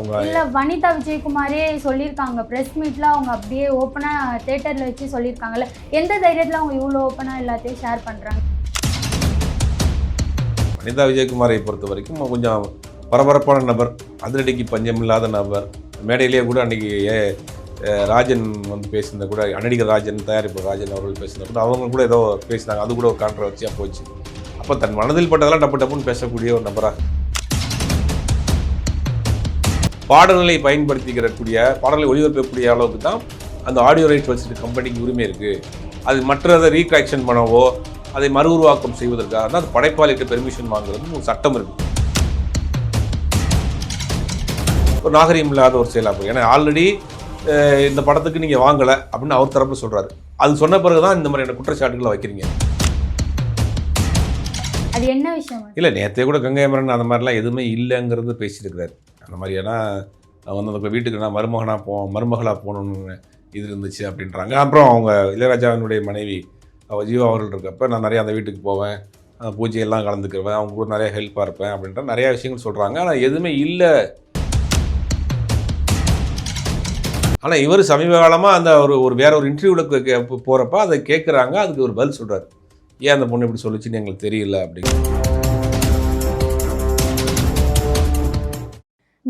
அவங்க இல்ல வனிதா விஜயகுமாரே சொல்லியிருக்காங்க. பிரஸ் மீட்ல அவங்க அப்படியே ஓப்பனா தியேட்டர்ல வச்சு சொல்லியிருக்காங்கல்ல. எந்த தைரியத்துல அவங்க இவ்வளவு ஓப்பனா எல்லாத்தையும் ஷேர் பண்றாங்க? வனிதா விஜயகுமாரை பொறுத்த வரைக்கும் கொஞ்சம் பரபரப்பான நபர் அதிரடிக்கு பஞ்சம் இல்லாத நபர். மேடையிலேயே கூட அன்றைக்கி ராஜன் வந்து பேசியிருந்த கூட நடிகர் ராஜன் தயாரிப்பு ராஜன் அவர்கள் பேசியிருந்த கூட அவங்க கூட ஏதோ பேசினாங்க. அது கூட ஒரு கான்ட்ரவர்ச்சியாக போச்சு அப்போ தன் மனதில் பட்டதெல்லாம் டப்பு டப்புன்னு பேசக்கூடிய ஒரு நபராக பாடல்களை பயன்படுத்திக்கிறக்கூடிய பாடல்களை ஒளிபரப்பக்கூடிய அளவுக்கு தான் அந்த ஆடியோ ரைட்ஸ் வச்சுட்டு கம்பெனிக்கு உரிமை இருக்குது அது மற்றதை ரீகரெக்ஷன் பண்ணவோ அதை மறு உருவாக்கம் செய்வதற்காக தான் அது படைப்பாளிகிட்ட பெர்மிஷன் வாங்குறது ஒரு சட்டம் இருக்கு. ஒரு நாகரிகம் இல்லாத ஒரு செயலாக போகுது ஏன்னா ஆல்ரெடி இந்த படத்துக்கு நீங்கள் வாங்கலை அப்படின்னு அவர் தரப்பு சொல்கிறாரு அது சொன்ன பிறகு தான் இந்த மாதிரியான குற்றச்சாட்டுகளை வைக்கிறீங்க. அது என்ன விஷயம்? இல்லை நேற்றே கூட கங்கை அமரன் அந்த மாதிரிலாம் எதுவுமே இல்லைங்கிறது பேசியிருக்கிறாரு. அந்த மாதிரி ஏன்னா வந்து அந்த வீட்டுக்கு நான் மருமகனாக போ மருமகளாக போகணுன்னு இது இருந்துச்சு அப்படின்றாங்க. அப்புறம் அவங்க இளையராஜாவினுடைய மனைவி அவள் ஜீவா அவர்கள் இருக்கப்ப நான் நிறையா அந்த வீட்டுக்கு போவேன் அந்த பூஜையெல்லாம் கலந்துக்குவேன் அவங்க கூட நிறையா ஹெல்ப்பாக இருப்பேன் அப்படின்ற நிறைய விஷயங்கள் சொல்கிறாங்க ஆனால் எதுவுமே இல்லை. ஆனால் இவர் சமீப காலமாக அந்த ஒரு ஒரு வேற ஒரு இன்டர்வியூவில் போகிறப்ப அதை கேட்குறாங்க அதுக்கு ஒரு பதில் சொல்கிறார் ஏன் அந்த பொண்ணு இப்படி சொல்லுச்சுன்னு எங்களுக்கு தெரியல அப்படின்னு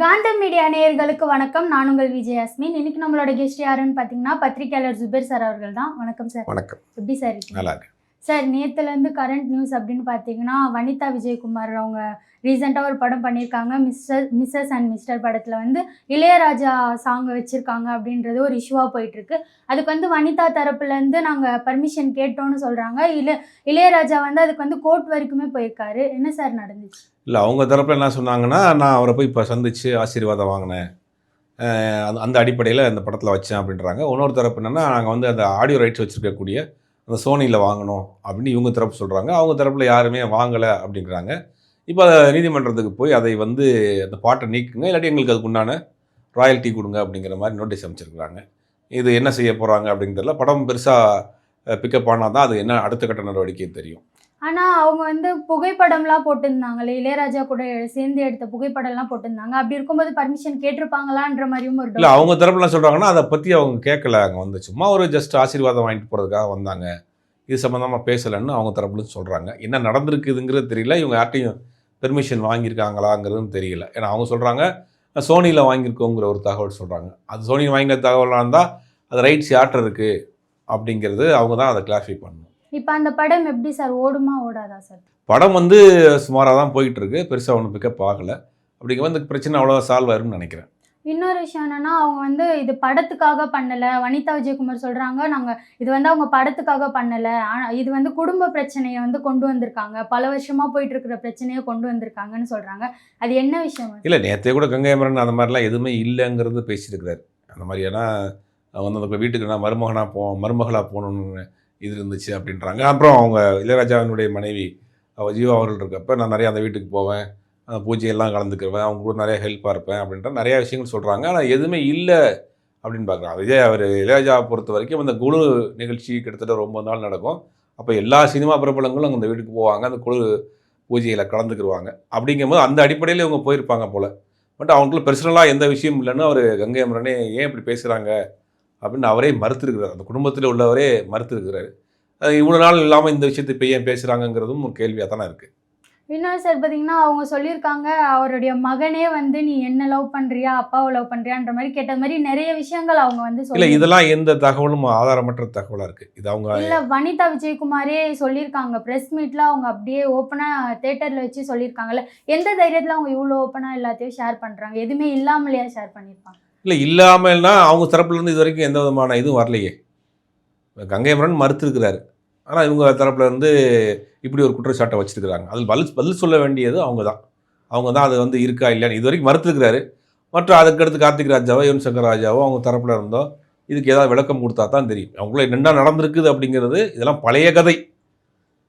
காந்தம் மீடியா நேயர்களுக்கு வணக்கம். நான் உங்கள் விஜயாஸ்மின் இன்னைக்கு நம்மளோட கெஸ்ட் யாருன்னு பார்த்தீங்கன்னா பத்திரிகையாளர் ஜுபேர் சார் அவர்கள் தான். வணக்கம் சார். வணக்கம். எப்படி சார் நல்லா இருக்கு சார் நேற்றுலேருந்து கரண்ட் நியூஸ் அப்படின்னு பார்த்தீங்கன்னா வனிதா விஜயகுமார் அவங்க ரீசெண்டாக ஒரு படம் பண்ணியிருக்காங்க. மிஸ்டர் மிஸ்ஸஸ் அண்ட் மிஸ்டர் படத்தில் வந்து இளையராஜா சாங் வச்சுருக்காங்க அப்படின்றது ஒரு இஷ்யூவாக போயிட்டுருக்கு. அதுக்கு வந்து வனிதா தரப்புலேருந்து நாங்கள் பர்மிஷன் கேட்டோம்னு சொல்கிறாங்க இளைய இளையராஜா வந்து அதுக்கு வந்து கோர்ட் வரைக்குமே போயிருக்காரு. என்ன சார் நடந்துச்சு? இல்லை அவங்க தரப்பில் என்ன சொன்னாங்கன்னா நான் அவரை போய் இப்போ சந்திச்சு ஆசீர்வாதம் வாங்கினேன். அந்த- அந்த அடிப்படையில் அந்த படத்தில் வச்சேன் அப்படின்றாங்க. இன்னொரு தரப்பு என்னென்னா நாங்கள் வந்து அந்த ஆடியோ ரைட்ஸ் வச்சுருக்கக்கூடிய அந்த சோனியில் வாங்கணும் அப்படின்னு இவங்க தரப்பு சொல்கிறாங்க அவங்க தரப்பில் யாருமே வாங்கலை அப்படிங்கிறாங்க. இப்போ அதை நீதிமன்றத்துக்கு போய் அதை வந்து அந்த பாட்டை நீக்குங்க. இல்லாட்டி எங்களுக்கு அதுக்கு உண்டான ராயல்ட்டி கொடுங்க அப்படிங்கிற மாதிரி நோட்டீஸ் அமைச்சிருக்கிறாங்க. இது என்ன செய்ய போகிறாங்க அப்படிங்கிறதுல படம் பெருசாக பிக்கப் ஆனால் தான் அது என்ன அடுத்த கட்ட நடவடிக்கை தெரியும். ஆனால் அவங்க வந்து புகைப்படம்லாம் போட்டிருந்தாங்களே இளையராஜா கூட சேர்ந்து எடுத்த புகைப்படம்லாம் போட்டிருந்தாங்க. அப்படி இருக்கும்போது பர்மிஷன் கேட்டிருப்பாங்களான்ற மாதிரியும் ஒரு இல்லை அவங்க தரப்புலாம் சொல்கிறாங்கன்னா அதை பற்றி அவங்க கேட்கல. அங்கே வந்து சும்மா ஒரு ஜஸ்ட் ஆசீர்வாதம் வாங்கிட்டு போகிறதுக்காக வந்தாங்க. இது சம்மந்தமாக பேசலைன்னு அவங்க தரப்புல சொல்கிறாங்க என்ன நடந்திருக்குதுங்கிறது தெரியல. இவங்க யார்ட்டையும் பெர்மிஷன் வாங்கியிருக்காங்களாங்கிறதும் தெரியல. ஏன்னா அவங்க சொல்கிறாங்க சோனியில் வாங்கியிருக்கோங்கிற ஒரு தகவல் சொல்கிறாங்க அது சோனியில் வாங்கின தகவலாக இருந்தால் அது ரைட்ஸ் யார்கிட்ட இருக்குது அப்படிங்கிறது அவங்க தான் அதை கிளாரிஃபை பண்ணணும். இப்போ அந்த படம் எப்படி சார்? ஓடுமா ஓடாதா சார்? படம் வந்து சுமாராக தான் போயிட்டு இருக்கு பெருசாக ஒன்றும் பிக்கப் ஆகலை அப்படிங்கும்போது இந்த பிரச்சனை அவ்வளோ சால்வ் ஆயிரும்னு நினைக்கிறேன். இன்னொரு விஷயம் என்னன்னா அவங்க வந்து இது படத்துக்காக பண்ணல. வனிதா விஜயகுமார் சொல்றாங்க நாங்க இது வந்து அவங்க படத்துக்காக பண்ணல. ஆனா இது வந்து குடும்ப பிரச்சனையை வந்து கொண்டு வந்திருக்காங்க. பல வருஷமா போயிட்டு இருக்கிற பிரச்சனையை கொண்டு வந்திருக்காங்கன்னு சொல்றாங்க. அது என்ன விஷயம்? இல்லை நேற்றே கூட கங்கை அமரன் அந்த மாதிரிலாம் எதுவுமே இல்லைங்கிறது பேசியிருக்கிறாரு. அந்த மாதிரி ஏன்னா வந்து அந்த வீட்டுக்கு நான் மருமகனாக போ மருமகளாக போகணுன்னு இது இருந்துச்சு அப்படின்றாங்க. அப்புறம் அவங்க இளையராஜாவினுடைய மனைவி அவள் ஜீவா அவர்கள் இருக்கப்ப நான் நிறைய அந்த வீட்டுக்கு போவேன். அந்த பூஜையெல்லாம் கலந்துக்குவேன். அவங்க கூட நிறையா ஹெல்ப்பாக இருப்பேன் அப்படின்ற நிறைய விஷயங்கள் சொல்கிறாங்க ஆனால் எதுவுமே இல்லை அப்படின்னு பார்க்குறாங்க. விஜய் அவர் இளையராஜாவை பொறுத்த வரைக்கும் அந்த குழு நிகழ்ச்சி கிட்டத்தட்ட ரொம்ப நாள் நடக்கும். அப்போ எல்லா சினிமா பிரபலங்களும் அந்த வீட்டுக்கு போவாங்க. அந்த குழு பூஜையில் கலந்துக்குருவாங்க. அப்படிங்கும்போது அந்த அடிப்படையில் இவங்க போயிருப்பாங்க போல். பட் அவங்களுக்குள்ள பெர்சனலாக எந்த விஷயம் இல்லைன்னு அவர் கங்கை அமரனே ஏன் இப்படி பேசுகிறாங்க அப்படின்னு அவரே மறுத்திருக்கிறார். அந்த குடும்பத்தில் உள்ளவரே மறுத்திருக்கிறாரு. அது இவ்வளோ நாள் இல்லாமல் இந்த விஷயத்தை இப்போ ஏன் பேசுகிறாங்கங்கிறதும் ஒரு கேள்வியாக தானே இருக்குது இன்னொரு சார் பார்த்தீங்கன்னா அவங்க சொல்லியிருக்காங்க அவருடைய மகனே வந்து நீ என்ன லவ் பண்றியா அப்பாவை லவ் பண்றியான்ற மாதிரி கேட்ட மாதிரி நிறைய விஷயங்கள் அவங்க வந்து இல்லை இதெல்லாம் எந்த தகவலும் ஆதாரமற்ற தகவலாக இருக்குது இது அவங்க இல்ல வனிதா விஜயகுமாரே சொல்லியிருக்காங்க. பிரஸ் மீட்ல அவங்க அப்படியே ஓப்பனா தியேட்டர்ல வச்சு சொல்லியிருக்காங்கல்ல எந்த தைரியத்துல அவங்க இவ்வளோ ஓப்பனா எல்லாத்தையும் ஷேர் பண்றாங்க? எதுவுமே இல்லாமலையா ஷேர் பண்ணியிருப்பாங்க? இல்லை இல்லாமல்னா அவங்க தரப்புலேருந்து இது வரைக்கும் எந்த விதமான இதுவும் வரலையே. கங்கை மரன் மறுத்துருக்கிறாரு. ஆனால் இவங்க தரப்புலேருந்து இப்படி ஒரு குற்றச்சாட்டை வச்சுருக்கிறாங்க. அதில் பதில் பதில் சொல்ல வேண்டியது அவங்க தான் அவங்க தான் அது வந்து இருக்கா இல்லையான்னு இது வரைக்கும் மறுத்துருக்கிறாரு. மற்றும் அதுக்கடுத்து கார்த்திக் ராஜாவோ யுவன் சங்கர் ராஜாவோ அவங்க தரப்பில் இருந்தோ இதுக்கு ஏதாவது விளக்கம் கொடுத்தா தான் தெரியும். அவங்கள என்னென்ன நடந்திருக்குது அப்படிங்கிறது இதெல்லாம் பழைய கதை.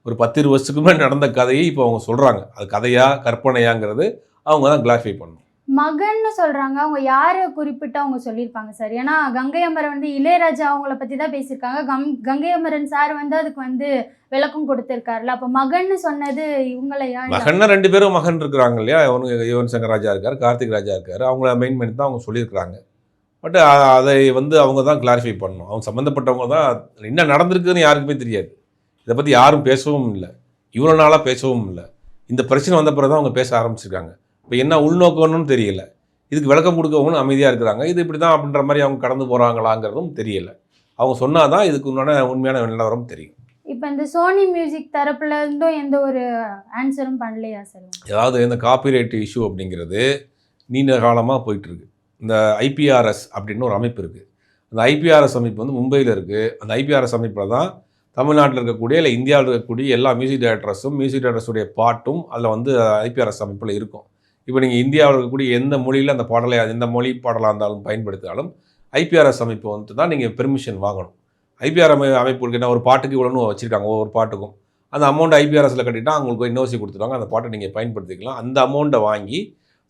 ஒரு பத்து இருபது வருஷத்துக்கு முன்னாடி நடந்த கதையை இப்போ அவங்க சொல்கிறாங்க அது கதையாக கற்பனையாங்கிறது அவங்க தான் கிளாரிஃபை பண்ணணும். மகன்னு சொல்கிறாங்க அவங்க யாரை குறிப்பிட்டு அவங்க சொல்லியிருப்பாங்க சார்? ஏன்னா கங்கை அமரன் வந்து இளையராஜா அவங்கள பற்றி தான் பேசியிருக்காங்க. கம் கங்கை அமரன் சார் வந்து அதுக்கு வந்து விளக்கம் கொடுத்துருக்காருல்ல. அப்போ மகன்னு சொன்னது இவங்களையா மகன் மகன்னா ரெண்டு பேரும் மகன் இருக்கிறாங்க இல்லையா? இவனுக்கு யுவன் சங்கர் ராஜா இருக்கார் கார்த்திக் ராஜா இருக்கார். அவங்கள மெயின் பண்ணி தான் அவங்க சொல்லியிருக்கிறாங்க. பட் அதை வந்து அவங்க தான் கிளாரிஃபை பண்ணணும். அவங்க சம்மந்தப்பட்டவங்க தான் என்ன நடந்திருக்குன்னு யாருக்குமே தெரியாது. இதை பற்றி யாரும் பேசவும் இல்லை. இவ்வளோ நாளாக பேசவும் இல்லை. இந்த பிரச்சனை வந்த பிறகு தான் அவங்க பேச ஆரம்பிச்சிருக்காங்க. இப்போ என்ன உள்நோக்கம்னு தெரியல. இதுக்கு விளக்கம் கொடுக்கவங்களும் அமைதியாக இருக்கிறாங்க. இது இப்படி தான் அப்படின்ற மாதிரி அவங்க கடந்து போகிறாங்களாங்கிறதும் தெரியல. அவங்க சொன்னால் தான் இதுக்கு உண்டான உண்மையான நிலவரம் தெரியும். இப்ப இந்த சோனி மியூசிக் தரப்புல இருந்தும் எந்த ஒரு ஆன்சரும் பண்ணலையா சார்? அதாவது இந்த காப்பிரைட் இஷ்யூ அப்படிங்கிறது நீண்ட காலமாக போயிட்டுருக்கு. இந்த ஐபிஆர்எஸ் அப்படின்னு ஒரு அமைப்பு இருக்குது அந்த ஐபிஆர்எஸ் அமைப்பு வந்து மும்பையில் இருக்குது அந்த ஐபிஆர்எஸ் அமைப்பில் தான் தமிழ்நாட்டில் இருக்கக்கூடிய இல்லை இந்தியாவில் இருக்கக்கூடிய எல்லா மியூசிக் டைரக்டர்ஸும் மியூசிக் டைரக்டர்ஸுடைய பாட்டும் அதில் வந்து ஐபிஆர்எஸ் அமைப்பில் இருக்கும். இப்போ நீங்கள் இந்தியாவில் இருக்கக்கூடிய எந்த மொழியில் அந்த பாடலை எந்த மொழி பாடலாக இருந்தாலும் பயன்படுத்தினாலும் ஐபிஆர்எஸ் அமைப்பு வந்து தான் நீங்கள் பெர்மிஷன் வாங்கணும். ஐபிஆர் அமை அமைப்பு என்ன ஒரு பாட்டுக்கு இவ்வளோன்னு வச்சுருக்காங்க ஒவ்வொரு பாட்டுக்கும். அந்த அமௌண்ட் ஐபிஆர்எஸில் கட்டிட்டா அவங்களுக்கு இன்னோசி கொடுத்துருவாங்க. அந்த பாட்டை நீங்கள் பயன்படுத்திக்கலாம். அந்த அமௌண்ட்டை வாங்கி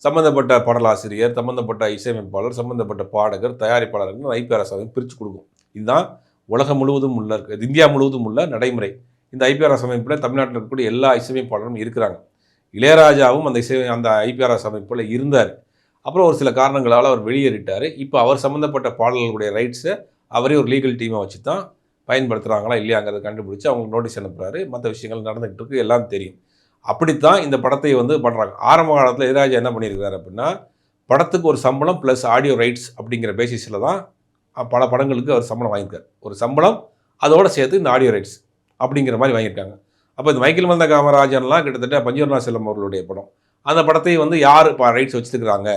சம்மந்தப்பட்ட பாடலாசிரியர் சம்மந்தப்பட்ட இசையமைப்பாளர் சம்மந்தப்பட்ட பாடகர் தயாரிப்பாளர்கள் ஐபிஆர்எஸ் அமைப்பு பிரித்து கொடுக்கும். இதுதான் உலகம் முழுவதும் உள்ள இருக்கு. இந்தியா முழுவதும் உள்ள நடைமுறை. இந்த ஐபிஆர்எஸ் அமைப்பில் தமிழ்நாட்டில் இருக்கக்கூடிய எல்லா இசையமைப்பாளரும் இருக்கிறாங்க. இளையராஜாவும் அந்த இசை அந்த ஐபிஆர்எஸ் அமைப்பில் இருந்தார். அப்புறம் ஒரு சில காரணங்களால் அவர் வெளியேறிட்டார். இப்போ அவர் சம்மந்தப்பட்ட பாடல்களுடைய ரைட்ஸை அவரே ஒரு லீகல் டீமை வச்சு தான் பயன்படுத்துகிறாங்களா இல்லையாங்கிறத கண்டுபிடிச்சி அவங்களுக்கு நோட்டீஸ் அனுப்புகிறாரு மற்ற விஷயங்கள் நடந்துகிட்டு இருக்கு எல்லாம் தெரியும். அப்படித்தான் இந்த படத்தை வந்து பண்ணுறாங்க ஆரம்ப காலத்தில் இளையராஜா என்ன பண்ணியிருக்காரு அப்படின்னா படத்துக்கு ஒரு சம்பளம் ப்ளஸ் ஆடியோ ரைட்ஸ் அப்படிங்கிற பேசிஸில் தான் பல படங்களுக்கு அவர் சம்பளம் வாங்கியிருக்கார். ஒரு சம்பளம் அதோடு சேர்த்து இந்த ஆடியோ ரைட்ஸ் அப்படிங்கிற மாதிரி வாங்கியிருக்காங்க. அப்போ இந்த மைக்கேல் மந்த காமராஜன்லாம் கிட்டத்தட்ட பஞ்சவர்ணா செல்லம் அவர்களுடைய படம். அந்த படத்தை வந்து யார் இப்போ ரைட்ஸ் வச்சுருக்கிறாங்க?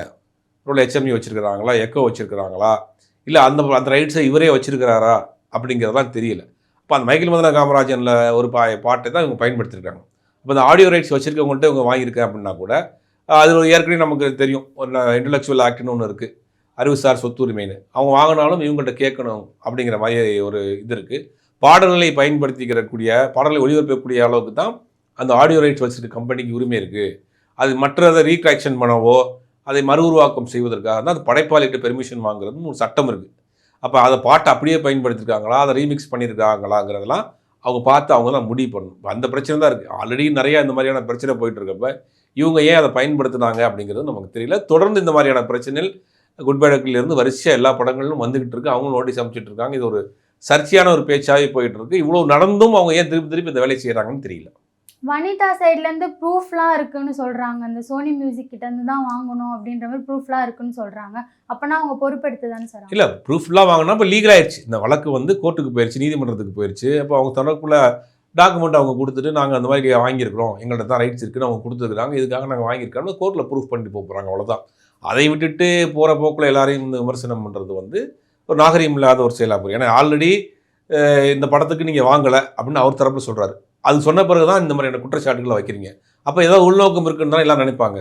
ஒரு ஹெச்எம்இ வச்சுருக்கிறாங்களா? எக்கோ வச்சுருக்கிறாங்களா? இல்லை அந்த அந்த ரைட்ஸை இவரே வச்சுருக்கிறாரா? அப்படிங்கிறதெல்லாம் தெரியல. அப்போ அந்த மைக்கேல் மதன காமராஜனில் ஒரு பா பாட்டை தான் இவங்க பயன்படுத்தியிருக்காங்க அப்போ அந்த ஆடியோ ரைட்ஸ் வச்சுருக்கவங்கள்ட்ட இவங்க வாங்கியிருக்கேன் அப்படின்னா கூட அது ஒரு ஏற்கனவே நமக்கு தெரியும். ஒரு இன்டலெக்சுவல் ஆக்ட்னு ஒன்று இருக்குது அறிவுசார் சொத்துரிமைன்னு அவங்க வாங்கினாலும் இவங்கள்ட்ட கேட்கணும் அப்படிங்கிற மாதிரி ஒரு இது இருக்குது பாடல்களை பயன்படுத்திக்கிறக்கூடிய பாடலை ஒளிபரப்பக்கூடிய அளவுக்கு தான் அந்த ஆடியோ ரைட்ஸ் வச்சுருக்க கம்பெனிக்கு உரிமை இருக்குது அது மற்றதை ரீக்ராக்ஷன் பண்ணவோ அதை மறு உருவாக்கம் செய்வதற்காக தான் அது படைப்பாளிகிட்ட பெர்மிஷன் வாங்குறதுன்னு ஒரு சட்டம் இருக்குது அப்போ அதை பாட்டை அப்படியே பயன்படுத்தியிருக்காங்களா அதை ரீமிக்ஸ் பண்ணியிருக்காங்களாங்கிறதெல்லாம் அவங்க பார்த்து அவங்க தான் முடிவு பண்ணணும். அந்த பிரச்சனை தான் இருக்குது ஆல்ரெடி நிறையா இந்த மாதிரியான பிரச்சனை போயிட்டுருக்கப்ப இவங்க ஏன் அதை பயன்படுத்துனாங்க அப்படிங்கிறது நமக்கு தெரியல. தொடர்ந்து இந்த மாதிரியான பிரச்சனைகள் குட் பை இருந்து வரிசையாக எல்லா படங்களிலும் வந்துக்கிட்டு இருக்கு. அவங்களும் நோட்டீஸ் அமைச்சிட்டு இருக்காங்க. இது ஒரு சர்ச்சையான ஒரு பேச்சாகவே போயிட்டு இருக்கு இவ்வளோ நடந்தும் அவங்க ஏன் திருப்பி திருப்பி இந்த வேலையை செய்கிறாங்கன்னு தெரியல. வனிதா சைட்ல இருந்து ப்ரூஃப்லாம் இருக்குன்னு சொல்றாங்க. அந்த சோனி மியூசிக் கிட்ட இருந்து தான் வாங்கணும் அப்படின்ற மாதிரி ப்ரூஃப்லாம் இருக்குன்னு சொல்றாங்க. அப்பனா அவங்க பொறுப்பெடுத்து தானே சார் இல்லை ப்ரூஃப்லாம் வாங்கினா இப்போ லீகல் ஆயிடுச்சு. இந்த வழக்கு வந்து கோர்ட்டுக்கு போயிடுச்சு நீதிமன்றத்துக்கு போயிடுச்சு அப்போ அவங்க தரப்புல டாக்குமெண்ட் அவங்க கொடுத்துட்டு நாங்கள் அந்த மாதிரி வாங்கியிருக்கிறோம். எங்கள்கிட்ட தான் ரைட்ஸ் இருக்குன்னு அவங்க கொடுத்துருக்காங்க இதுக்காக நாங்கள் வாங்கியிருக்கோம்னு கோர்ட்டில் ப்ரூஃப் பண்ணிட்டு போக போகிறாங்க அவ்வளோதான் அதை விட்டுட்டு போகிற போக்கில் எல்லாரையும் இந்த விமர்சனம் பண்ணுறது வந்து ஒரு நாகரிகம் இல்லாத ஒரு செயலாக போகும் ஏன்னா ஆல்ரெடி இந்த படத்துக்கு நீங்கள் வாங்கலை அப்படின்னு அவர் தரப்பில் சொல்கிறாரு அது சொன்ன பிறகு தான் இந்த மாதிரியான குற்றச்சாட்டுகளை வைக்கிறீங்க. அப்போ ஏதாவது உள்நோக்கம் இருக்குன்னு தான் எல்லாம் நினைப்பாங்க.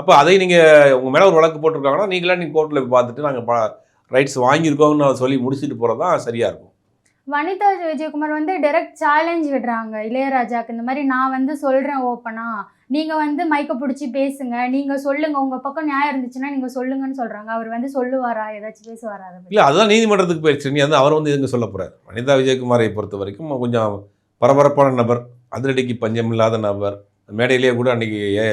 அப்போ அதை நீங்கள் உங்கள் மேலே ஒரு வழக்கு போட்டிருக்காங்கன்னா நீங்களே நீங்கள் கோர்ட்டில் போய் பார்த்துட்டு நாங்கள் ரைட்ஸ் வாங்கியிருக்கோம்னு சொல்லி முடிச்சுட்டு போகிறது தான் சரியாக இருக்கும். வனிதா விஜயகுமார் வந்து டைரக்ட் சேலஞ்ச் விடுறாங்க. இளையராஜாக்கு. இந்த மாதிரி நான் வந்து சொல்கிறேன் ஓப்பனாக நீங்கள் வந்து மைக்க பிடிச்சி பேசுங்க. நீங்கள் சொல்லுங்க. உங்கள் பக்கம் நியாயம் இருந்துச்சுன்னா நீங்கள் சொல்லுங்கன்னு சொல்கிறாங்க அவர் வந்து சொல்லுவாரா? ஏதாச்சும் பேசுவாரா? இல்லை அதுதான் நீதிமன்றத்துக்கு போயிடுச்சு. நீ வந்து அவர் வந்து எதுங்க சொல்ல போகிறார் வனிதா விஜயகுமாரை பொறுத்த வரைக்கும் கொஞ்சம் பரபரப்பான நபர் அதிரடிக்கு பஞ்சம் இல்லாத நபர். மேடையிலேயே கூட அன்றைக்கி ஏ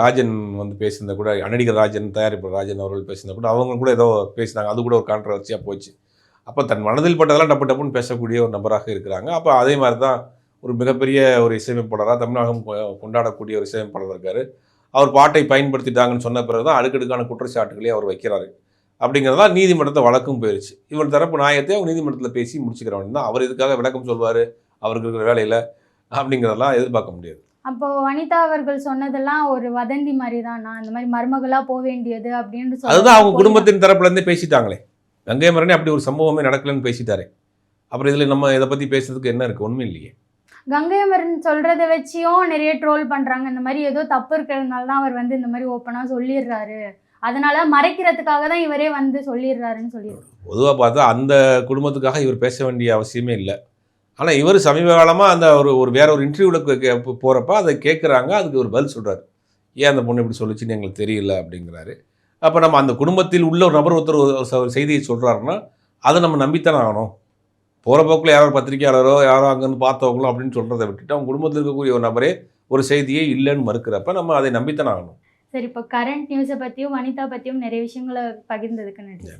ராஜன் வந்து பேசியிருந்த கூட அநடிகர் ராஜன் தயாரிப்பு ராஜன் அவர்கள் பேசியிருந்த கூட அவங்க கூட ஏதோ பேசினாங்க. அது கூட ஒரு கான்ட்ரவர்சியாக போச்சு. அப்போ தன் மனதில் பட்டதெல்லாம் டப்பு டப்புன்னு பேசக்கூடிய ஒரு நபராக இருக்கிறாங்க. அப்போ அதே மாதிரி தான் ஒரு மிகப்பெரிய ஒரு இசையமைப்பாளராக தமிழகம் கொண்டாடக்கூடிய ஒரு இசையமைப்பாளர் இருக்கார். அவர் பாட்டை பயன்படுத்திட்டாங்கன்னு சொன்ன பிறகு தான் அடுக்கடுக்கான குற்றச்சாட்டுகளே அவர் வைக்கிறாரு. அப்படிங்கிறதா நீதிமன்றத்தை வழக்கும் போயிருச்சு. இவர் தரப்பு நியாயத்தை அவங்க நீதிமன்றத்தில் பேசி முடிச்சுக்கிறவன் தான். அவர் இதுக்காக விளக்கம் சொல்வார்? அவருக்கு இருக்கிற வேலையில் அப்படிங்கிறதெல்லாம் எதிர்பார்க்க முடியாது. அப்போ வனிதா அவர்கள் சொன்னதெல்லாம் ஒரு வதந்தி மாதிரி தான் நான் இந்த மாதிரி மருமகளா போக வேண்டியது அப்படின்னு அதுதான் அவங்க குடும்பத்தின் தரப்புல இருந்தே பேசிட்டாங்களே. கங்கை மரணி அப்படி ஒரு சம்பவமே நடக்கலன்னு பேசிட்டாரே. அப்புறம் இதில் நம்ம இதை பற்றி பேசுறதுக்கு என்ன இருக்குது ஒன்றும் இல்லையே. கங்கை அமரன் சொல்கிறத வச்சியும் நிறைய ட்ரோல் பண்ணுறாங்க இந்த மாதிரி ஏதோ தப்பு இருக்கிறதுனால தான் அவர் வந்து இந்த மாதிரி ஓப்பனாக சொல்லிடுறாரு. அதனால மறைக்கிறதுக்காக தான் இவரே வந்து சொல்லிடுறாருன்னு சொல்லி பொதுவாக பார்த்தா அந்த குடும்பத்துக்காக இவர் பேச வேண்டிய அவசியமே இல்லை. ஆனால் இவர் சமீப காலமாக அந்த ஒரு ஒரு வேற ஒரு இன்டர்வியூவில் போகிறப்ப அதை கேட்குறாங்க அதுக்கு ஒரு பதில் சொல்கிறார் ஏன் அந்த பொண்ணு இப்படி சொல்லுச்சுன்னு எங்களுக்கு தெரியல அப்படிங்கிறாரு. அப்போ நம்ம அந்த குடும்பத்தில் உள்ள ஒரு நபர் ஒருத்தர் ஒரு செய்தியை சொல்கிறாருன்னா அதை நம்ம நம்பித்தானே ஆகணும். போகிற போக்கில் யாரோ பத்திரிக்கையாளரோ யாரோ அங்கேருந்து பார்த்தவங்களோ அப்படின்னு சொல்கிறத விட்டுட்டு அவங்க குடும்பத்தில் இருக்கக்கூடிய ஒரு நபரே ஒரு செய்தியே இல்லைன்னு மறுக்கிறப்ப நம்ம அதை நம்பித்தானே ஆகணும். சரி இப்போ கரண்ட் நியூஸை பற்றியும் வனிதா பற்றியும் நிறைய விஷயங்களை பகிர்ந்ததுக்கு நன்றி.